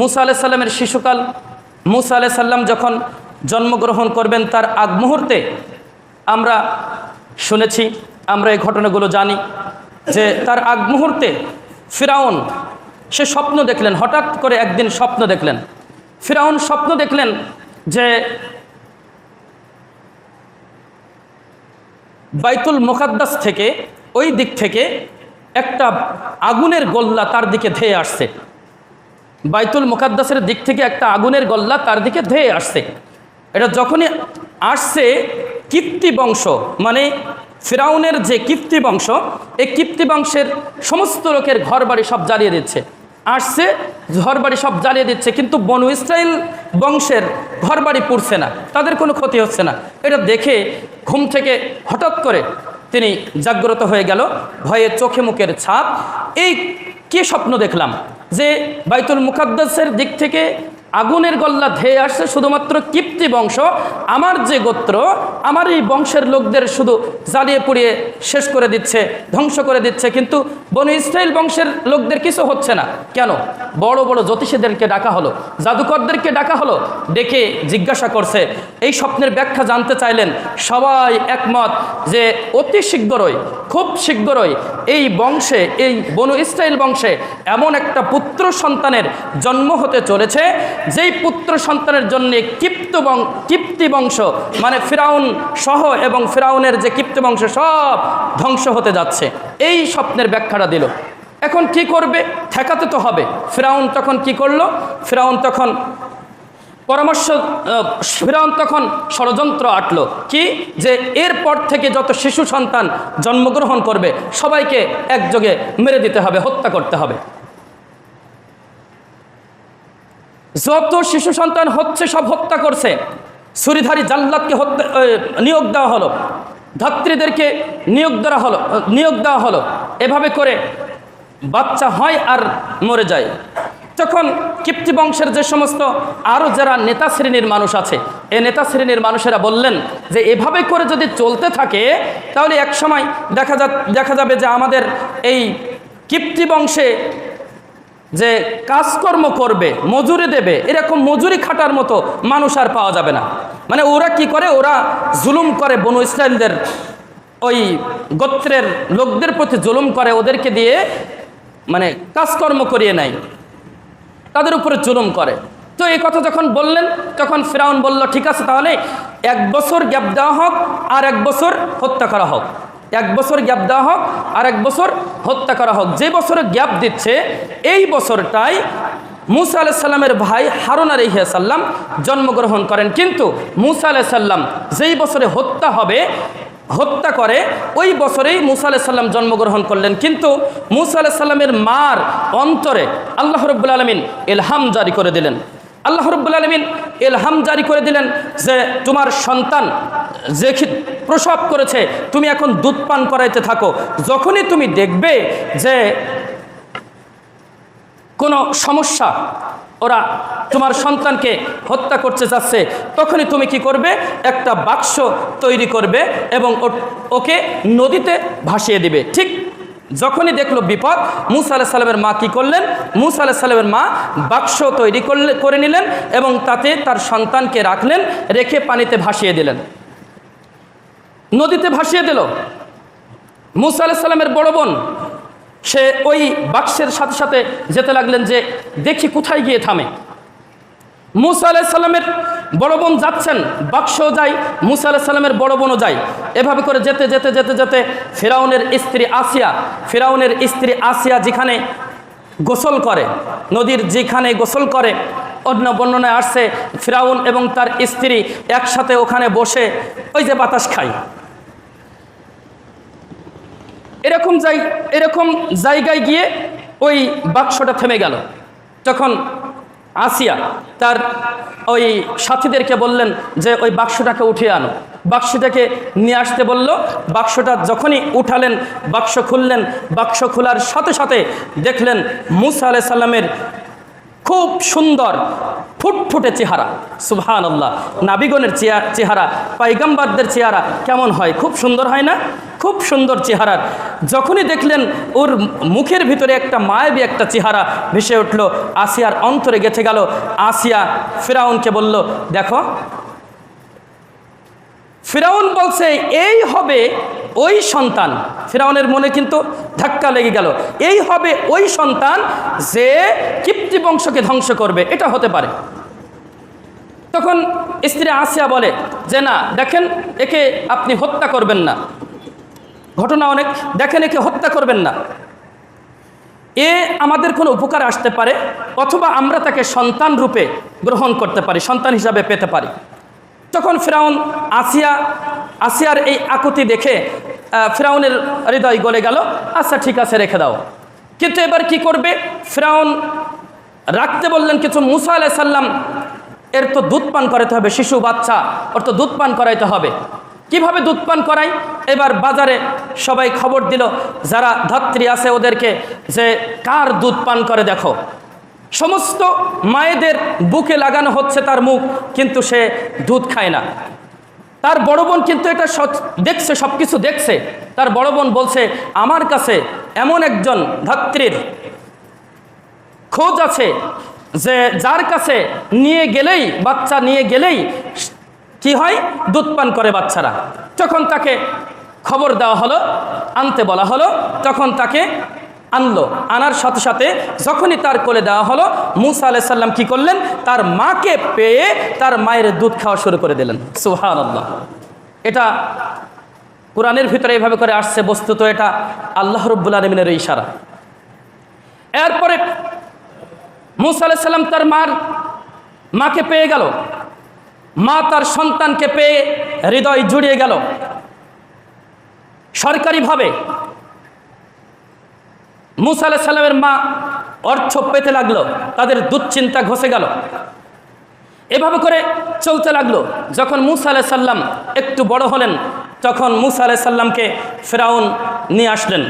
মুসা আলাহ সাল্লামের শিশুকাল, মুসা আলাহ সাল্লাম যখন জন্মগ্রহণ করবেন তার আগ মুহূর্তে আমরা শুনেছি, আমরা এই ঘটনাগুলো জানি যে তার আগ মুহূর্তে ফিরাউন, সে স্বপ্ন দেখলেন, হঠাৎ করে একদিন স্বপ্ন দেখলেন। ফিরাউন স্বপ্ন দেখলেন যে বাইতুল মোকাদ্দাস থেকে, ওই দিক থেকে একটা আগুনের গোল্লা তার দিকে ধেয়ে আসছে। বাইতুল মোকাদ্দাসের দিক থেকে একটা আগুনের গল্লা তার দিকে ধেয়ে আসছে। এটা যখনই আসছে, কীর্তি বংশ মানে ফিরাউনের যে কীর্তি বংশ, এই কীর্তি বংশের সমস্ত লোকের ঘর বাড়ি সব জ্বালিয়ে দিচ্ছে। আসছে ঘর বাড়ি সব জ্বালিয়ে দিচ্ছে, কিন্তু বনু ইসরায়েল বংশের ঘর বাড়ি পুড়ছে না। তাদের কোনো ক্ষতি হচ্ছে না। এটা দেখে ঘুম থেকে হঠাৎ করে তিনি জাগ্রত হয়ে গেল, ভয়ে চোখে মুখের ছাপ। এই কি স্বপ্ন দেখলাম? যে বাইতুল মুকাদ্দাসের দিক থেকে আগুনের গল্লা ধেয়ে আসছে, শুধুমাত্র কীর্তি বংশ। আমার যে গোত্র, আমার এই বংশের লোকদের শুধু জ্বালিয়ে পুড়িয়ে শেষ করে দিচ্ছে, ধ্বংস করে দিচ্ছে। কিন্তু বনু ইসরায়েল বংশের লোকদের কিছু হচ্ছে না। কেন? বড় বড় জ্যোতিষীদেরকে ডাকা হলো, জাদুকরদেরকে ডাকা হলো, ডেকে জিজ্ঞাসা করছে। এই স্বপ্নের ব্যাখ্যা জানতে চাইলেন সবাই একমত যে অতি শীঘ্রই, খুব শীঘ্রই এই বংশে, এই বনু ইসরায়েল বংশে এমন একটা পুত্র সন্তানের জন্ম হতে চলেছে। যেই পুত্র সন্তানের জন্য কিপ্ত কিপ্তি বংশ মানে ফিরাউন সহ এবং ফিরাউনের যে কিপ্ত বংশ সব ধ্বংস হতে যাচ্ছে। এই স্বপ্নের ব্যাখ্যাটা দিল। এখন কি করবে? ঠেকাতে তো হবে। ফিরাউন তখন কি করল? ফিরাউন তখন পরামর্শ ফিরাউন তখন ষড়যন্ত্র আটলো। কি? যে এরপর থেকে যত শিশু সন্তান জন্মগ্রহণ করবে, সবাইকে একযোগে মেরে দিতে হবে, হত্যা করতে হবে। যত শিশু সন্তান হচ্ছে, সব হত্যা করছে। ছুরিধারী জাল্লাদকে হত্যা নিয়োগ দেওয়া হলো। ধাত্রীদেরকে নিয়োগ দেওয়া হলো নিয়োগ দেওয়া হলো। এভাবে করে বাচ্চা হয় আর মরে যায়। তখন কিপ্তি বংশের যে সমস্ত আরও যারা নেতা শ্রেণির মানুষ আছে, এ নেতা শ্রেণির মানুষেরা বললেন যে, এভাবে করে যদি চলতে থাকে, তাহলে এক সময় দেখা যা, দেখা যাবে যে আমাদের এই কিপ্তি বংশে যে কাজকর্ম করবে, মজুরি দেবে, এরকম মজুরি খাটার মতো মানুষ আর পাওয়া যাবে না। মানে ওরা কি করে? ওরা জুলুম করে বনু ইসরায়েলদের ওই গোত্রের লোকদের প্রতি জুলুম করে, ওদেরকে দিয়ে মানে কাজকর্ম করিয়ে নেয়। তাদের উপরে জুলুম করে। তো এই কথা যখন বললেন, তখন ফিরাউন বলল, ঠিক আছে, তাহলে এক বছর গ্যাপ দেওয়া হোক আর এক বছর হত্যা করা হোক। এক বছর গ্যাপ দেওয়া হোক আর এক বছর হত্যা করা হোক। যে বছরে গ্যাপ দিচ্ছে, এই বছরটাই মুসা আলাহ সাল্লামের ভাই হারুন আলহিয়া সাল্লাম জন্মগ্রহণ করেন। কিন্তু মুসা আলাহ সাল্লাম যেই বছরে হত্যা হবে, হত্যা করে, ওই বছরেই মুসা আলাহ সাল্লাম জন্মগ্রহণ করলেন। কিন্তু মুসা আলাহ সাল্লামের মার অন্তরে আল্লাহ রব্বুল আলমিন এলহাম জারি করে দিলেন। আল্লাহ রব্বুল আলমিন এলহাম জারি করে দিলেন যে তোমার সন্তান যে প্রসব করেছে, তুমি এখন দুধ পান করাইতে থাকো। যখনই তুমি দেখবে যে কোনো সমস্যা, ওরা তোমার সন্তানকে হত্যা করতে চাচ্ছে তখনই তুমি কি করবে? একটা বাক্স তৈরি করবে এবং ওকে নদীতে ভাসিয়ে দিবে। ঠিক যখনই দেখল বিপদ, মুসা আলাহ সাল্লামের মা কি করলেন? মুসা আলাহ সাল্লামের মা বাক্স তৈরি করলে, করে নিলেন এবং তাতে তার সন্তানকে রাখলেন, রেখে পানিতে ভাসিয়ে দিলেন। নদীতে ভাসিয়ে দিল। মুসা আলাহ সাল্লামের বড় বোন, সে ওই বাক্সের সাথে সাথে যেতে লাগলেন যে, দেখি কোথায় গিয়ে থামে? মুসা আলাহ সাল্লামের বড় বোন যাচ্ছেন, বাক্সও যায়, মুসা আলাহ সাল্লামের বড় বোনও যায়। এভাবে করে যেতে যেতে যেতে যেতে ফেরাউনের স্ত্রী আসিয়া, ফেরাউনের স্ত্রী আসিয়া যেখানে গোসল করে, নদীর যেখানে গোসল করে, অন্য বর্ণনায় আসছে, ফেরাউন এবং তার স্ত্রী একসাথে ওখানে বসে ওই যে বাতাস খায়। এরকম যাই, এরকম জায়গায় গিয়ে ওই বাক্সটা থেমে গেল। তখন আসিয়া তার ওই সাথীদেরকে বললেন যে, ওই বাক্সটাকে উঠিয়ে আনো। বাক্সটাকে নিয়ে আসতে বলল। বাক্সটা যখনই উঠালেন, বাক্স খুললেন, বাক্স খোলার সাথে সাথে দেখলেন মুসা আলাই সাল্লামের খুব সুন্দর ফুটফুটে চেহারা। সুবহান আল্লাহ নাবিগণের চেহারা, পাইগাম্বারদের চেহারা কেমন হয়? খুব সুন্দর, হয় না? খুব সুন্দর চেহারার। যখনই দেখলেন ওর মুখের ভিতরে একটা মায়াবী একটা চেহারা ভেসে উঠল, আসিয়ার অন্তরে গেঁথে গেল, আসিয়া ফেরাউনকে বলল, দেখো, ফেরাউন বলছে, এই হবে ওই সন্তান। ফেরাউনের মনে কিন্তু ধাক্কা লেগে গেল, এই হবে ওই সন্তান যে কিপ্তি বংশকে ধ্বংস করবে। এটা হতে পারে। তখন স্ত্রী আসিয়া বলে, যে না, দেখেন, একে আপনি হত্যা করবেন না। ঘটনা অনেক। দেখেন একে হত্যা করবেন না। এ আমাদের কোনো উপকার আসতে পারে, অথবা আমরা তাকে সন্তান রূপে গ্রহণ করতে পারি, সন্তান হিসাবে পেতে পারি। তখন ফেরাউন আসিয়া, আসিয়ার এই আকুতি দেখে ফেরাউনের হৃদয় গলে গেল। আচ্ছা ঠিক আছে, রেখে দাও। কিন্তু এবার কি করবে? ফেরাউন রাখতে বললেন কিছু মুসা আলাই সাল্লাম এর তো দুধ পান করাতে হবে, শিশু, বাচ্চা, ওর তো দুধ পান করাইতে হবে। কীভাবে দুধ পান করাই? এবার বাজারে সবাই খবর দিল, যারা ধাত্রী আছে ওদেরকে যে কার দুধ পান করে দেখো। সমস্ত মায়েদের বুকে লাগানো হচ্ছে তার মুখ, কিন্তু সে দুধ খায় না। তার বড় বোন কিন্তু এটা দেখছে সব কিছু দেখছে। তার বড় বোন বলছে, আমার কাছে এমন একজন ধাত্রীর খোঁজ আছে যে যার কাছে নিয়ে গেলেই, বাচ্চা নিয়ে গেলেই কি হয়? দুধ পান করে বাচ্চারা। যখন তাকে খবর দেওয়া হলো, আনতে বলা হলো, তখন তাকে আনলো। আনার সাথে সাথে যখনই তার কোলে দেওয়া হলো, মুসা আলাই সাল্লাম কী করলেন? তার মাকে পেয়ে তার মায়ের দুধ খাওয়া শুরু করে দিলেন। সুহান আল্লাহ এটা কোরআনের ভিতরে এইভাবে করে আসছে, বস্তুত এটা আল্লাহ রব্বুল আলমিনের ইশারা। এরপরে মুসা আলাহ সাল্লাম তার মার, মাকে পেয়ে গেল। মা তার সন্তানকে পেয়ে হৃদয় জুড়িয়ে গেল। সরকারিভাবে মুসা আলাহ সাল্লামের মা অর্থ পেতে লাগল, তাদের দুশ্চিন্তা ঘষে গেল। এভাবে করে চলতে লাগল। যখন মুসা আলাহ সাল্লাম একটু বড় হলেন, তখন মুসা আলাহ সাল্লামকে ফেরাউন নিয়ে আসলেন।